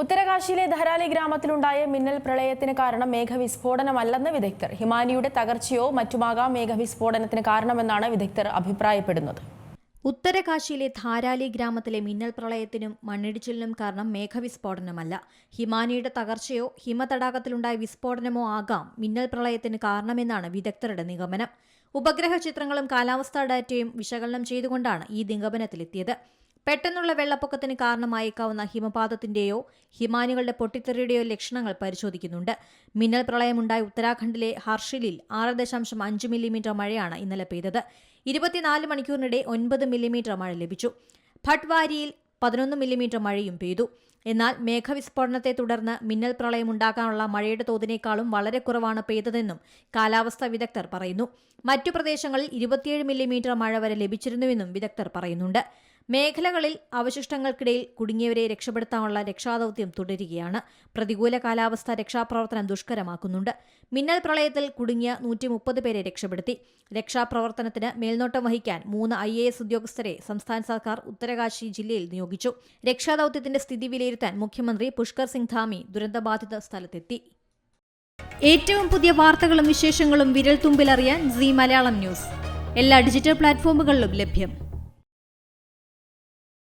ഉത്തരകാശിയിലെ ധരാലി ഗ്രാമത്തിലുണ്ടായ മിന്നൽ പ്രളയത്തിന് കാരണം മേഘവിസ്ഫോടനമല്ലെന്ന് വിദഗ്ധർ. ഹിമാനിയുടെ തകർച്ചയോ മറ്റുമാകാം മേഘവിസ്ഫോടനത്തിന് കാരണമെന്നാണ് വിദഗ്ധർ അഭിപ്രായപ്പെടുന്നത്. ഉത്തരകാശിയിലെ ധാരാലി ഗ്രാമത്തിലെ മിന്നൽ പ്രളയത്തിനും മണ്ണിടിച്ചിലിനും കാരണം മേഘവിസ്ഫോടനമല്ല. ഹിമാനിയുടെ തകർച്ചയോ ഹിമതടാകത്തിലുണ്ടായ വിസ്ഫോടനമോ ആകാം മിന്നൽ പ്രളയത്തിന് കാരണമെന്നാണ് വിദഗ്ധരുടെ നിഗമനം. ഉപഗ്രഹ ചിത്രങ്ങളും കാലാവസ്ഥാ ഡാറ്റയും വിശകലനം ചെയ്തുകൊണ്ടാണ് ഈ നിഗമനത്തിലെത്തിയത്. പെട്ടെന്നുള്ള വെള്ളപ്പൊക്കത്തിന് കാരണമായേക്കാവുന്ന ഹിമപാതത്തിന്റെയോ ഹിമാനികളുടെ പൊട്ടിത്തെറിയുടെയോ ലക്ഷണങ്ങൾ പരിശോധിക്കുന്നുണ്ട്. മിന്നൽ പ്രളയമുണ്ടായ ഉത്തരാഖണ്ഡിലെ ഹർഷിലിൽ ആറ് ദശാംശം അഞ്ച് മില്ലിമീറ്റർ മഴയാണ് ഇന്നലെ പെയ്തത്. ഇരുപത്തിനാല് മണിക്കൂറിനിടെ ഒൻപത് മില്ലിമീറ്റർ മഴ ലഭിച്ചു. ഭട്ട്വാരിയിൽ പതിനൊന്ന് മില്ലിമീറ്റർ മഴയും പെയ്തു. എന്നാൽ മേഘവിസ്ഫോടനത്തെ തുടർന്ന് മിന്നൽ പ്രളയമുണ്ടാകാനുള്ള മഴയുടെ തോതിനേക്കാളും വളരെ കുറവാണ് പെയ്തതെന്നും കാലാവസ്ഥാ വിദഗ്ധർ പറയുന്നു. മറ്റു പ്രദേശങ്ങളിൽ ഇരുപത്തിയേഴ് മില്ലിമീറ്റർ മഴ വരെ ലഭിച്ചിരുന്നുവെന്നും വിദഗ്ധർ പറയുന്നുണ്ട്. മേഖലകളിൽ അവശിഷ്ടങ്ങൾക്കിടയിൽ കുടുങ്ങിയവരെ രക്ഷപ്പെടുത്താനുള്ള രക്ഷാദൌത്യം തുടരുകയാണ്. പ്രതികൂല കാലാവസ്ഥ രക്ഷാപ്രവർത്തനം ദുഷ്കരമാക്കുന്നുണ്ട്. മിന്നൽ പ്രളയത്തിൽ കുടുങ്ങിയ നൂറ്റി മുപ്പത് പേരെ രക്ഷപ്പെടുത്തി. രക്ഷാപ്രവർത്തനത്തിന് മേൽനോട്ടം വഹിക്കാൻ മൂന്ന് ഐ എ എസ് ഉദ്യോഗസ്ഥരെ സംസ്ഥാന സർക്കാർ ഉത്തരകാശി ജില്ലയിൽ നിയോഗിച്ചു. രക്ഷാദൌത്യത്തിന്റെ സ്ഥിതി വിലയിരുത്താൻ മുഖ്യമന്ത്രി പുഷ്കർ സിംഗ് ധാമി ദുരന്തബാധിത സ്ഥലത്തെത്തി. ഏറ്റവും പുതിയ വാർത്തകളും വിശേഷങ്ങളും വിരൽ തുമ്പിലറിയാൻ സി മലയാളം ന്യൂസ്. എല്ലാ ഡിജിറ്റൽ പ്ലാറ്റ്ഫോമുകളിലും ലഭ്യം.